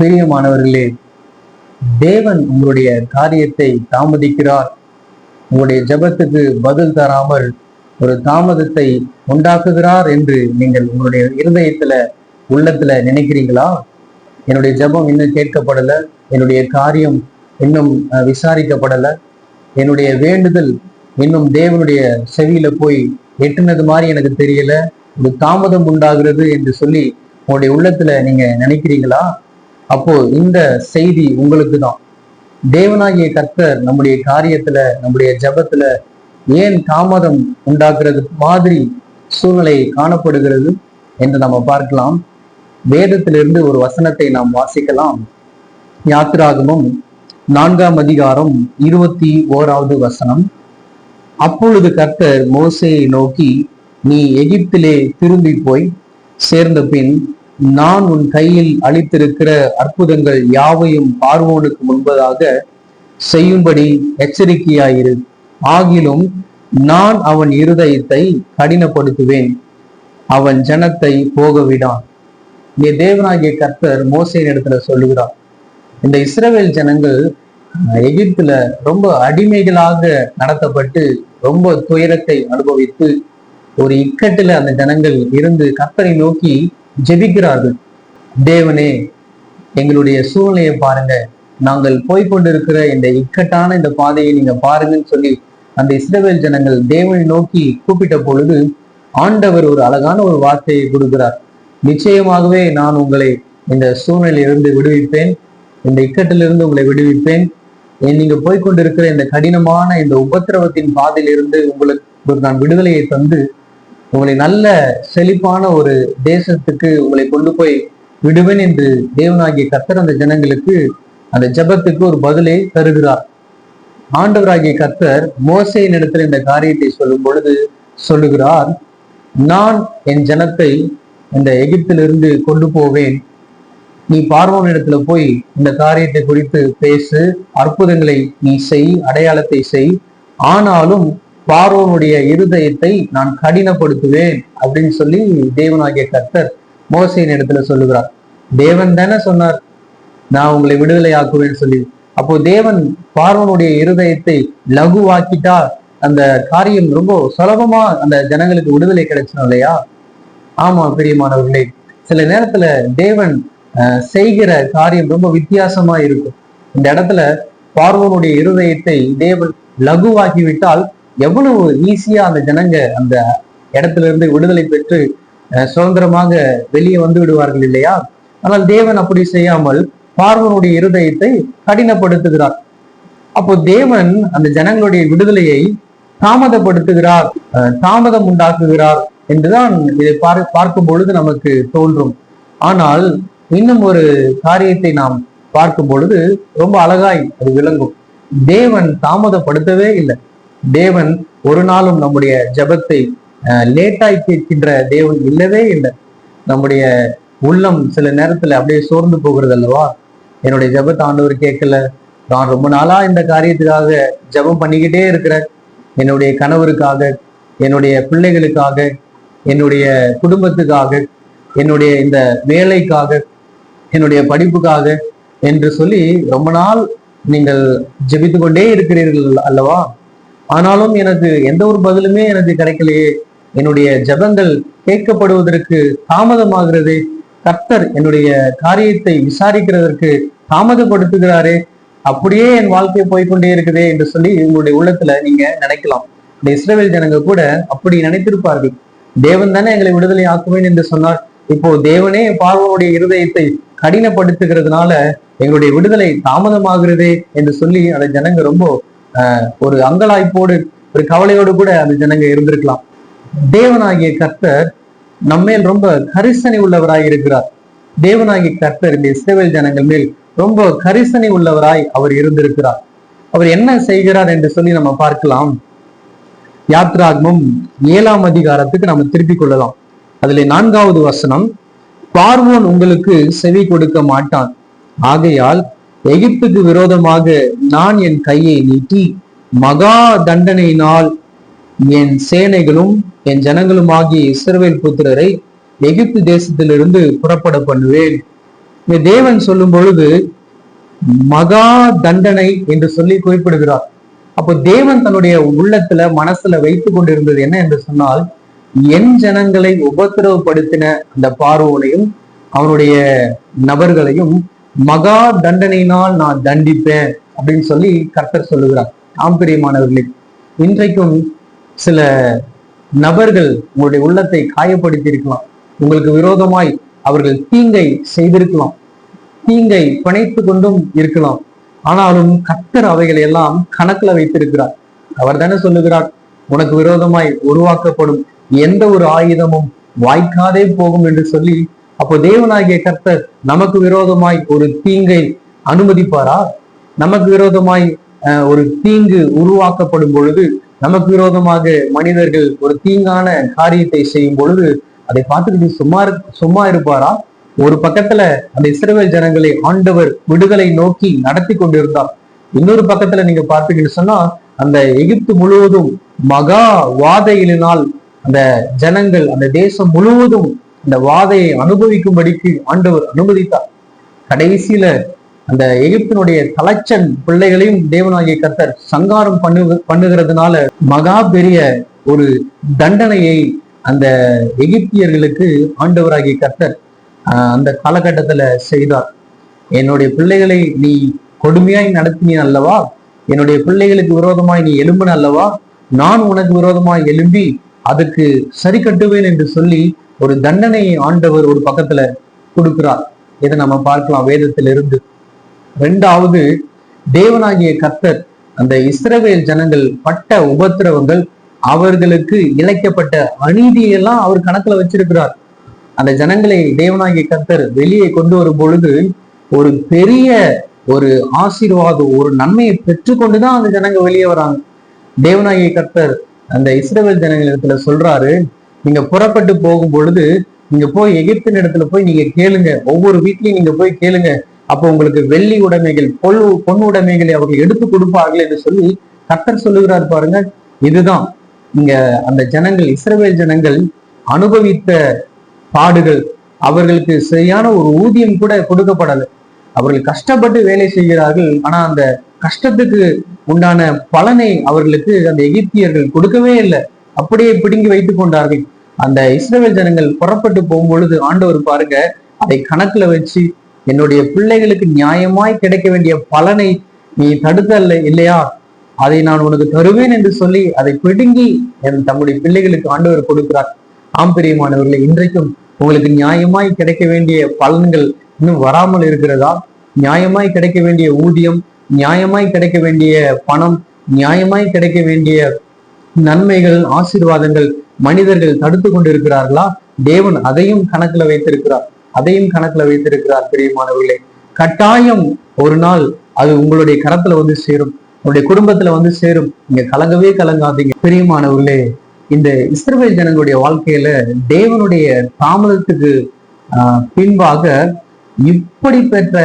பிரியமானவர்களே தேவன் உங்களுடைய காரியத்தை தாமதிக்கிறார். உங்களுடைய ஜெபத்துக்கு பதில் தராமல் ஒரு தாமதத்தை உண்டாக்குகிறார் என்று நீங்கள் உங்களுடைய இருதயத்துல உள்ளத்துல நினைக்கிறீங்களா? என்னுடைய ஜெபம் இன்னும் கேட்கப்படல என்னுடைய காரியம் இன்னும் விசாரிக்கப்படல என்னுடைய வேண்டுதல் இன்னும் தேவனுடைய செவியில போய் எட்டுனது மாதிரி எனக்கு தெரியல ஒரு தாமதம் உண்டாகிறது என்று சொல்லி உங்களுடைய உள்ளத்துல நீங்க நினைக்கிறீங்களா? அப்போ இந்த செய்தி உங்களுக்கு தான் தேவனாகிய கர்த்தர் நம்முடைய காரியத்துல நம்முடைய ஜெபத்துல ஏன் தாமதம் உண்டாக்குறது மாதிரி சூழ்நிலை காணப்படுகிறது என்று நம்ம பார்க்கலாம். வேதத்திலிருந்து ஒரு வசனத்தை நாம் வாசிக்கலாம். யாத்திராகமும் நான்காம் அதிகாரம் இருபத்தி ஓராவது வசனம். அப்பொழுது கர்த்தர் மோசையை நோக்கி நீ எகிப்திலே திரும்பி போய் சேர்ந்த பின் நான் உன் கையில் அளித்திருக்கிற அற்புதங்கள் யாவையும் பார்வோனுக்கு முன்பதாக செய்யும்படி எச்சரிக்கையாயிரு. ஆகிலும் நான் அவன் இருதயத்தை கடினப்படுத்துவேன். அவன் ஜனத்தை போகவிடான். நீ தேவனாகிய கர்த்தர் மோசையின் இடத்துல சொல்லுகிறார். இந்த இஸ்ரவேல் ஜனங்கள் எகிப்துல ரொம்ப அடிமைகளாக நடத்தப்பட்டு ரொம்ப துயரத்தை அனுபவித்து ஒரு இக்கட்டுல அந்த ஜனங்கள் இருந்து கர்த்தரை நோக்கி ஜெபிக்கிறார்கள். தேவனே எங்களுடைய சூழ்நிலையை பாருங்க. நாங்கள் போய்க்கொண்டிருக்கிற இந்த இக்கட்டான இந்த பாதையை நீங்க பாருங்கன்னு சொல்லி அந்த இஸ்ரவேல் ஜனங்கள் தேவனை நோக்கி கூப்பிட்ட பொழுது ஆண்டவர் ஒரு அழகான ஒரு வார்த்தையை கொடுக்கிறார் நிச்சயமாகவே நான் உங்களை இந்த சூழ்நிலையிலிருந்து விடுவிப்பேன். இந்த இக்கட்டிலிருந்து உங்களை விடுவிப்பேன். நீங்க போய்கொண்டிருக்கிற இந்த கடினமான இந்த உபத்திரவத்தின் பாதையிலிருந்து உங்களுக்கு ஒரு நான் விடுதலையை தந்து உங்களை நல்ல செழிப்பான ஒரு தேசத்துக்கு உங்களை கொண்டு போய் விடுவேன் என்று தேவனாகிய கர்த்தர் அந்த ஜனங்களுக்கு அந்த ஜெபத்துக்கு ஒரு பதிலை தருகிறார். ஆண்டவராகிய கர்த்தர் மோசையின் இடத்துல இந்த காரியத்தை சொல்லும் பொழுது சொல்லுகிறார் நான் என் ஜனத்தை இந்த எகிப்திலிருந்து கொண்டு போவேன். நீ பார்வோன் இடத்துல போய் இந்த காரியத்தை குறித்து பேசு அற்புதங்களை நீ செய் அடையாளத்தை செய். ஆனாலும் பார்வனுடைய இருதயத்தை நான் கடினப்படுத்துவேன் அப்படின்னு சொல்லி தேவனாகிய கர்த்தர் மோசையின் இடத்துல சொல்லுகிறார். தேவன் தானே சொன்னார் நான் உங்களை விடுதலை ஆக்குவேன்னு சொல்லி. அப்போ தேவன் பார்வனுடைய இருதயத்தை லகுவாக்கிட்டா அந்த காரியம் ரொம்ப சுலபமா அந்த ஜனங்களுக்கு விடுதலை கிடைச்சோம் இல்லையா? ஆமா பிரியமானவர்களே. சில நேரத்துல தேவன் அஹ், செய்கிற காரியம் ரொம்ப வித்தியாசமா இருக்கும். இந்த இடத்துல பார்வனுடைய இருதயத்தை தேவன் லகுவாக்கி விட்டால் எவ்வளவு ஈஸியா அந்த ஜனங்க அந்த இடத்துல இருந்து விடுதலை பெற்று அஹ், சுதந்திரமாக வெளியே வந்து விடுவார்கள் இல்லையா? ஆனால் தேவன் அப்படி செய்யாமல் பார்வனுடைய இருதயத்தை கடினப்படுத்துகிறார். அப்போ தேவன் அந்த ஜனங்களுடைய விடுதலையை தாமதப்படுத்துகிறார் அஹ், தாமதம் உண்டாக்குகிறார் என்றுதான் இதை பார் பார்க்கும் பொழுது நமக்கு தோன்றும். ஆனால் இன்னும் ஒரு காரியத்தை நாம் பார்க்கும் பொழுது ரொம்ப அழகாய் அது விளங்கும். தேவன் தாமதப்படுத்தவே இல்லை. தேவன் ஒரு நாளும் நம்முடைய ஜெபத்தை லேட்டாய் கேட்கின்ற தேவன் இல்லவே இல்லை. நம்முடைய உள்ளம் சில நேரத்துல அப்படியே சோர்ந்து போகிறது அல்லவா? என்னுடைய ஜபத்தை ஆண்டவர் கேட்கல. நான் ரொம்ப நாளா இந்த காரியத்துக்காக ஜெபம் பண்ணிக்கிட்டே இருக்கிறேன். என்னுடைய கணவருக்காக என்னுடைய பிள்ளைகளுக்காக என்னுடைய குடும்பத்துக்காக என்னுடைய இந்த வேலைக்காக என்னுடைய படிப்புக்காக என்று சொல்லி ரொம்ப நாள் நீங்கள் ஜெபித்து கொண்டே இருக்கிறீர்கள் அல்லவா? ஆனாலும் எனக்கு எந்த ஒரு பதிலுமே எனக்கு கிடைக்கலையே. என்னுடைய ஜெபங்கள் கேட்கப்படுவதற்கு தாமதமாகிறது. கர்த்தர் என்னுடைய காரியத்தை விசாரிக்கிறதற்கு தாமதப்படுத்துகிறாரே. அப்படியே என் வாழ்க்கை போய்க்கொண்டே இருக்குதே என்று சொல்லி உங்களுடைய உள்ளத்துல நீங்க நினைக்கலாம். இந்த இஸ்ரேல் ஜனங்க கூட அப்படி நினைத்திருப்பார்கள். தேவன் தானே எங்களை விடுதலை ஆக்குவேன் என்று சொன்னார். இப்போ தேவனே பார்வனுடைய இருதயத்தை கடினப்படுத்துகிறதுனால எங்களுடைய விடுதலை தாமதமாகிறதே என்று சொல்லி அந்த ஜனங்க ரொம்ப ஒரு அங்கலாய்ப்போடு ஒரு கவலையோடு கூட அந்த ஜனங்க இருந்திருக்கலாம். தேவனாகிய கர்த்தர் நம்மேல் ரொம்ப கரிசனை உள்ளவராய் இருக்கிறார். தேவனாகிய கர்த்தர் இந்த இஸ்ரவேல் ஜனங்கள் மேல் ரொம்ப கரிசனை உள்ளவராய் அவர் இருந்திருக்கிறார். அவர் என்ன செய்கிறார் என்று சொல்லி நம்ம பார்க்கலாம். யாத்ராகமும் ஏழாம் அதிகாரத்துக்கு நம்ம திருப்பிக் கொள்ளலாம். அதுல நான்காவது வசனம் பார்வோன் உங்களுக்கு செவி கொடுக்க மாட்டான். ஆகையால் எகிப்துக்கு விரோதமாக நான் என் கையை நீட்டி மகா தண்டனையினால் என் சேனைகளும் என் ஜனங்களுமாகிய இஸ்ரவேல் புத்திரரை எகிப்து தேசத்திலிருந்து புறப்பட பண்ணுவேன். இந்த தேவன் சொல்லும் பொழுது மகா தண்டனை என்று சொல்லி குறிப்பிடுகிறார். அப்போ தேவன் தன்னுடைய உள்ளத்துல மனசுல வைத்துக் கொண்டிருந்தது என்ன என்று சொன்னால் என் ஜனங்களை உபத்திரவப்படுத்தின அந்த பார்வோனையும் அவனுடைய நபர்களையும் மகா தண்டனையினால் நான் தண்டிப்பேன் அப்படின்னு சொல்லி கர்த்தர் சொல்லுகிறார். ஆம்பரியமானவர்களே இன்றைக்கும் சில நபர்கள் உங்களுடைய உள்ளத்தை காயப்படுத்தி இருக்கலாம் உங்களுக்கு விரோதமாய் அவர்கள் தீங்கை செய்திருக்கலாம். தீங்கை பிணைத்து கொண்டும் இருக்கலாம். ஆனாலும் கர்த்தர் அவைகளை எல்லாம் கணக்குல வைத்திருக்கிறார். அவர் தானே சொல்லுகிறார் உனக்கு விரோதமாய் உருவாக்கப்படும் எந்த ஒரு ஆயுதமும் வாய்க்காதே போகும் என்று சொல்லி அப்போ தேவனாகிய கர்த்தர் நமக்கு விரோதமாய் ஒரு தீங்கை அனுமதிப்பாரா? நமக்கு விரோதமாய் ஒரு தீங்கு உருவாக்கப்படும் பொழுது நமக்கு விரோதமாக மனிதர்கள் ஒரு தீங்கான காரியத்தை செய்யும் பொழுது அதை பார்த்துக்கிட்டு சும்மா இரு- சும்மா இருப்பாரா? ஒரு பக்கத்துல அந்த இஸ்ரவேல் ஜனங்களை ஆண்டவர் விடுதலை நோக்கி நடத்தி கொண்டிருந்தார். இன்னொரு பக்கத்துல நீங்க பார்த்தீங்கன்னு சொன்னா அந்த எகிப்து முழுவதும் மகா வாதையினால் அந்த ஜனங்கள் அந்த தேசம் முழுவதும் இந்த வாதையை அனுபவிக்கும்படிக்கு ஆண்டவர் அனுமதித்தார். கடைசியில அந்த எகிப்தினுடைய தலைச்சன் பிள்ளைகளையும் தேவனாகிய கர்த்தர் சங்காரம் பண்ணு பண்ணுகிறதுனால மகா பெரிய ஒரு தண்டனையை அந்த எகிப்தியர்களுக்கு ஆண்டவராகிய கர்த்தர் ஆஹ், அந்த காலகட்டத்துல செய்தார். என்னுடைய பிள்ளைகளை நீ கொடுமையாய் நடத்தினி அல்லவா? என்னுடைய பிள்ளைகளுக்கு விரோதமாய் நீ எழும்பின அல்லவா? நான் உனக்கு விரோதமாய் எழும்பி அதுக்கு சரி கட்டுவேன் என்று சொல்லி ஒரு தண்டனையை ஆண்டவர் ஒரு பக்கத்துல கொடுக்கிறார். இதை நம்ம பார்க்கலாம். வேதத்திலிருந்து ரெண்டாவது தேவனாகிய கர்த்தர் அந்த இஸ்ரவேல் ஜனங்கள் பட்ட உபத்திரவங்கள் அவர்களுக்கு இழைக்கப்பட்ட அநீதியெல்லாம் அவர் கணக்குல வச்சிருக்கிறார். அந்த ஜனங்களை தேவனாகிய கர்த்தர் வெளியே கொண்டு வரும் பொழுது ஒரு பெரிய ஒரு ஆசீர்வாதம் ஒரு நன்மையை பெற்றுக்கொண்டுதான் அந்த ஜனங்க வெளியே வராங்க. தேவனாகிய கர்த்தர் அந்த இஸ்ரவேல் ஜனங்களிடத்துல சொல்றாரு நீங்க புறப்பட்டு போகும் பொழுது நீங்க போய் எகிப்தின் இடத்துல போய் நீங்க கேளுங்க. ஒவ்வொரு வீட்லயும் நீங்க போய் கேளுங்க. அப்போ உங்களுக்கு வெள்ளி உடைமைகள் பொல் பொன் உடைமைகளை அவர்கள் எடுத்து கொடுப்பார்கள் என்று சொல்லி கத்தர் சொல்லுகிறார் பாருங்க. இதுதான் இங்க அந்த ஜனங்கள் இஸ்ரவேல் ஜனங்கள் அனுபவித்த பாடுகள். அவர்களுக்கு சரியான ஒரு ஊதியம் கூட கொடுக்கப்படலை. அவர்கள் கஷ்டப்பட்டு வேலை செய்கிறார்கள். ஆனா அந்த கஷ்டத்துக்கு உண்டான பலனை அவர்களுக்கு அந்த எகிப்தியர்கள் கொடுக்கவே இல்லை. அப்படியே பிடுங்கி வைத்துக் கொண்டார்கள். அந்த இஸ்ரேல் ஜனங்கள் புறப்பட்டு போகும்பொழுது ஆண்டவர் பாருங்க அதை கணக்குல வச்சு என்னுடைய பிள்ளைகளுக்கு நியாயமாய் கிடைக்க வேண்டிய பலனை நீ தடுத்தல்ல இல்லையா? அதை நான் உனக்கு தருவேன் என்று சொல்லி அதை பிடுங்கி என் தம்முடைய பிள்ளைகளுக்கு ஆண்டவர் கொடுக்கிறார். ஆம் பிரியமானவர்களே இன்றைக்கும் உங்களுக்கு நியாயமாய் கிடைக்க வேண்டிய பலன்கள் இன்னும் வராமல் இருக்கிறதா? நியாயமாய் கிடைக்க வேண்டிய ஊதியம் நியாயமாய் கிடைக்க வேண்டிய பணம் நியாயமாய் கிடைக்க வேண்டிய நன்மைகள் ஆசீர்வாதங்கள் மனிதர்கள் தடுத்து கொண்டிருக்கிறார்களா? தேவன் அதையும் கணக்குல வைத்திருக்கிறார். அதையும் கணக்குல வைத்திருக்கிறார் பிரியமானவர்களே. கட்டாயம் ஒரு நாள் அது உங்களுடைய கரத்துல வந்து சேரும். உங்களுடைய குடும்பத்துல வந்து சேரும். நீங்க கலங்கவே கலங்காதீங்க. பிரியமானவர்களே இந்த இஸ்ரவேல் ஜனங்களுடைய வாழ்க்கையில தேவனுடைய தாமதத்துக்கு ஆஹ், பின்பாக இப்படி பெற்ற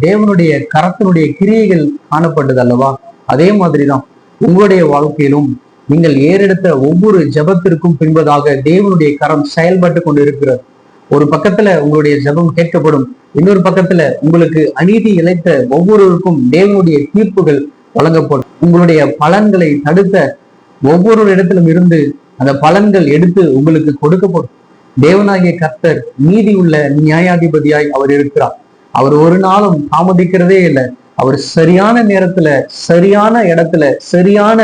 தேவனுடைய கரத்தினுடைய கிரியைகள் காணப்பட்டது அல்லவா அதே மாதிரிதான் உங்களுடைய வாழ்க்கையிலும் நீங்கள் ஏறெடுத்த ஒவ்வொரு ஜெபத்திற்கும் பின்பதாக தேவனுடைய கரம் செயல்பட்டு கொண்டிருக்கிறது. ஒரு பக்கத்துல உங்களுடைய ஜெபம் கேட்கப்படும் இன்னொரு பக்கத்துல உங்களுக்கு அநீதி இழைத்த ஒவ்வொருவருக்கும் தேவனுடைய தீர்ப்புகள் வழங்கப்படும். உங்களுடைய பலன்களை தடுத்த ஒவ்வொரு இடத்திலும் இருந்து அந்த பலன்கள் எடுத்து உங்களுக்கு கொடுக்கப்படும். தேவனாகிய கர்த்தர் நீதி உள்ள நியாயாதிபதியாய் அவர் இருக்கிறார். அவர் ஒரு நாளும் தாமதிக்கிறதே இல்லை. அவர் சரியான நேரத்துல சரியான இடத்துல சரியான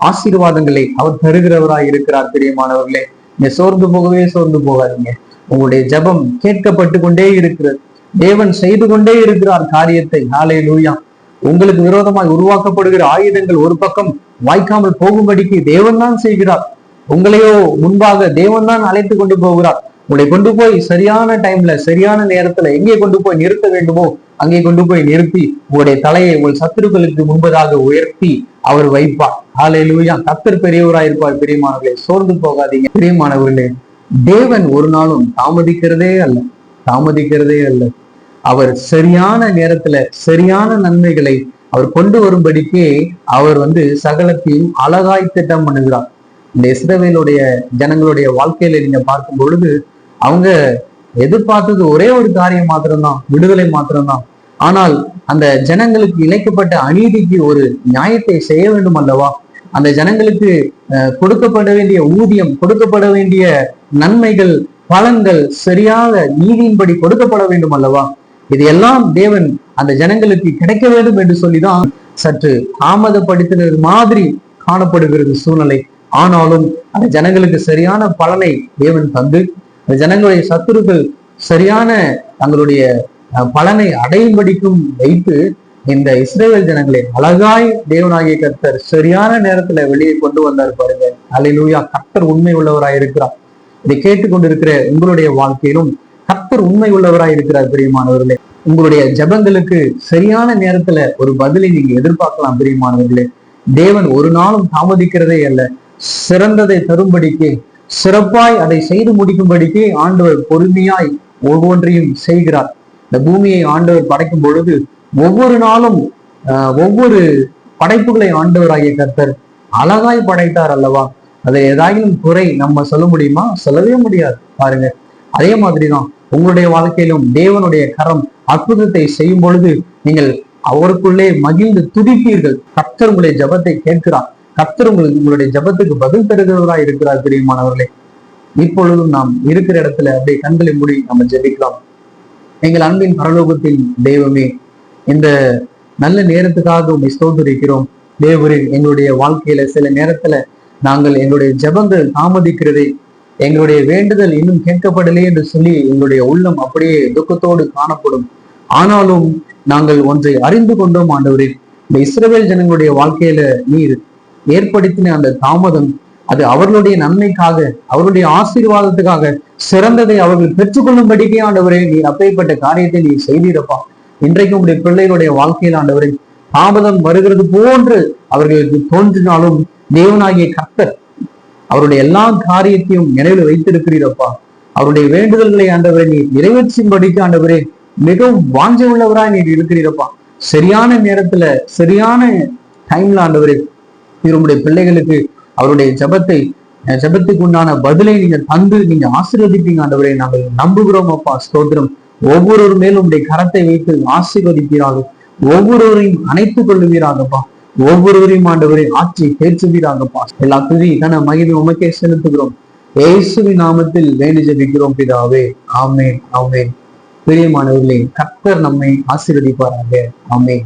ஆசீர்வாதங்களை அவர் தருகிறவராய் இருக்கிறார் பிரியமானவர்களே. நீங்க சோர்ந்து போகவே சோர்ந்து போகாதீங்க. உங்களுடைய ஜெபம் கேட்கப்பட்டு கொண்டே இருக்கிறது. தேவன் செய்து கொண்டே இருக்கிறார் காரியத்தை. நாளை லூயா உங்களுக்கு விரோதமாய் உருவாக்கப்படுகிற ஆயுதங்கள் ஒரு பக்கம் வாய்க்காமல் போகும்படிக்கு தேவன் தான் செய்கிறார். உங்களையோ முன்பாக தேவன் தான் அழைத்து கொண்டு போகிறார். உங்களை கொண்டு போய் சரியான டைம்ல சரியான நேரத்துல எங்கே கொண்டு போய் நிறுத்த வேண்டுமோ அங்கே கொண்டு போய் நிறுத்தி உங்களுடைய தலையை உங்கள் சத்துருக்களுக்கு முன்பதாக உயர்த்தி அவர் வைப்பார் ஹalleluya. கத்தர் பெரியவராய் இருப்பார் பிரியமானவர்களே. சோர்ந்து போகாதீங்க. பிரியமானவர்களே தேவன் ஒரு நாளும் தாமதிக்கிறதே அல்ல. தாமதிக்கிறதே அல்ல. அவர் சரியான நேரத்துல சரியான நன்மைகளை அவர் கொண்டு வரும்படிக்கே அவர் வந்து சகலத்தையும் அழகாய் திட்டம் பண்ணுகிறார். இந்த இஸ்ரவேலுடைய ஜனங்களுடைய வாழ்க்கையில நீங்க பார்க்கும் பொழுது அவங்க எதிர்பார்த்தது ஒரே ஒரு காரியம் மாத்திரம்தான் விடுதலை மாத்திரம்தான். ஆனால் அந்த ஜனங்களுக்கு இழைக்கப்பட்ட அநீதிக்கு ஒரு நியாயத்தை செய்ய வேண்டும் அல்லவா? அந்த ஜனங்களுக்கு அஹ், கொடுக்கப்பட வேண்டிய ஊதியம் கொடுக்கப்பட வேண்டிய நன்மைகள் பலன்கள் சரியாக நீதியின்படி கொடுக்கப்பட வேண்டும் அல்லவா? இது எல்லாம் தேவன் அந்த ஜனங்களுக்கு கிடைக்க வேண்டும் என்று சொல்லிதான் சற்று தாமதப்படுத்தினது மாதிரி காணப்படுகிறது சூழ்நிலை. ஆனாலும் அந்த ஜனங்களுக்கு சரியான பலனை தேவன் தந்து அந்த ஜனங்களுடைய சத்துருக்கள் சரியான தங்களுடைய பலனை அடையும்படிக்கும் வைத்து இந்த இஸ்ரேல் ஜனங்களை அழகாய் தேவனாகிய கர்த்தர் சரியான நேரத்துல வெளியே கொண்டு வந்தார் பாருங்க. அலையிலூயா கர்த்தர் உண்மை உள்ளவராய் இருக்கிறார். இதை கேட்டுக்கொண்டிருக்கிற உங்களுடைய வாழ்க்கையிலும் கர்த்தர் உண்மை உள்ளவராய் இருக்கிறார் பிரியமானவர்களே. உங்களுடைய ஜபங்களுக்கு சரியான நேரத்துல ஒரு பதிலை நீங்க எதிர்பார்க்கலாம் பிரியமானவர்களே. தேவன் ஒரு நாளும் தாமதிக்கிறதே அல்ல. சிறந்ததை தரும்படிக்கு சிறப்பாய் அதை செய்து முடிக்கும்படிக்கு ஆண்டவர் பொறுமையாய் ஒவ்வொன்றையும் செய்கிறார். இந்த பூமியை ஆண்டவர் படைக்கும் பொழுது ஒவ்வொரு நாளும் ஒவ்வொரு படைப்புகளை ஆண்டவராகிய கர்த்தர் அழகாய் படைத்தார் அல்லவா? அதை ஏதாயும் குறை நம்ம சொல்ல முடியுமா? சொல்லவே முடியாது. பாருங்க. அதே மாதிரிதான் உங்களுடைய வாழ்க்கையிலும் தேவனுடைய கரம் அற்புதத்தை செய்யும் பொழுது நீங்கள் அவருக்குள்ளே மகிழ்ந்து துடிப்பீர்கள் கர்த்தர் உங்களுடைய ஜெபத்தை கேட்கிறார். கர்த்தர் உங்களுக்கு உங்களுடைய ஜெபத்துக்கு பதில் தருகிறவராய் இருக்கிறார் பிரியமானவர்களே. இப்பொழுதும் நாம் இருக்கிற இடத்துல அப்படியே கண்களை மூடி நம்ம ஜெபிக்கலாம். எங்கள் அன்பின் பரலோகத்தில் தெய்வமே இந்த நல்ல நேரத்துக்காக உண்மை ஸ்தோத்திருக்கிறோம். தேவரில் எங்களுடைய வாழ்க்கையில சில நேரத்துல நாங்கள் எங்களுடைய ஜபங்கள் தாமதிக்கிறதே எங்களுடைய வேண்டுதல் இன்னும் கேட்கப்படலே என்று சொல்லி எங்களுடைய உள்ளம் அப்படியே துக்கத்தோடு காணப்படும். ஆனாலும் நாங்கள் ஒன்றை அறிந்து கொண்டோம் ஆண்டவரே. இந்த இஸ்ரவேல் ஜனங்களுடைய வாழ்க்கையில நீர் ஏற்படுத்தின அந்த தாமதம் அது அவர்களுடைய நன்மைக்காக அவர்களுடைய ஆசீர்வாதத்துக்காக சிறந்ததை அவர்கள் பெற்றுக்கொள்ளும்படிக்கே ஆண்டவரே நீர் அப்பேற்பட்ட காரியத்தை நீ செய்திருப்பா. இன்றைக்கு உங்களுடைய பிள்ளைகளுடைய வாழ்க்கையில் ஆண்டவரே தாமதம் வருகிறது போன்று அவர்களுக்கு தோன்றினாலும் தேவனாகிய கர்த்தர் அவருடைய எல்லா காரியத்தையும் நினைவில் வைத்திருக்கிறீரப்பா. அவருடைய வேண்டுதல்களை ஆண்டவரை நீ நிறைவேற்றும்படிக்கு ஆண்டவரே மிகவும் வாஞ்சை உள்ளவராய் நீர் இருக்கிறீரப்பா. சரியான நேரத்துல சரியான டைம்ல ஆண்டவரே நீர் உங்களுடைய பிள்ளைகளுக்கு அவருடைய ஜெபத்தை ஜபத்துக்கு ஜெபத்துக்கு உண்டான பதிலை நீங்க தந்து நீங்க ஆசீர்வதிப்பீங்க ஆண்டவரை. நாங்கள் நம்புகிறோம் அப்பா ஸ்தோத்திரம். ஒவ்வொருவர் மேலும் உடைய கரத்தை வைத்து ஆசீர்வதிப்பீராக. ஒவ்வொருவரையும் அணைத்துக் கொள்ளுவீராகப்பா ஒவ்வொருவரையும் ஆண்டவரை ஆட்சி தேர்ச்சுவீராகப்பா எல்லா துதி கன மகிமை உமக்கே செலுத்துகிறோம். இயேசுவின் நாமத்தில் வேணி ஜபிக்கிறோம் பிதாவே. ஆமே ஆமென். பிரியமானவர்களே கர்த்தர் நம்மை ஆசீர்வதிப்பாராக. ஆமே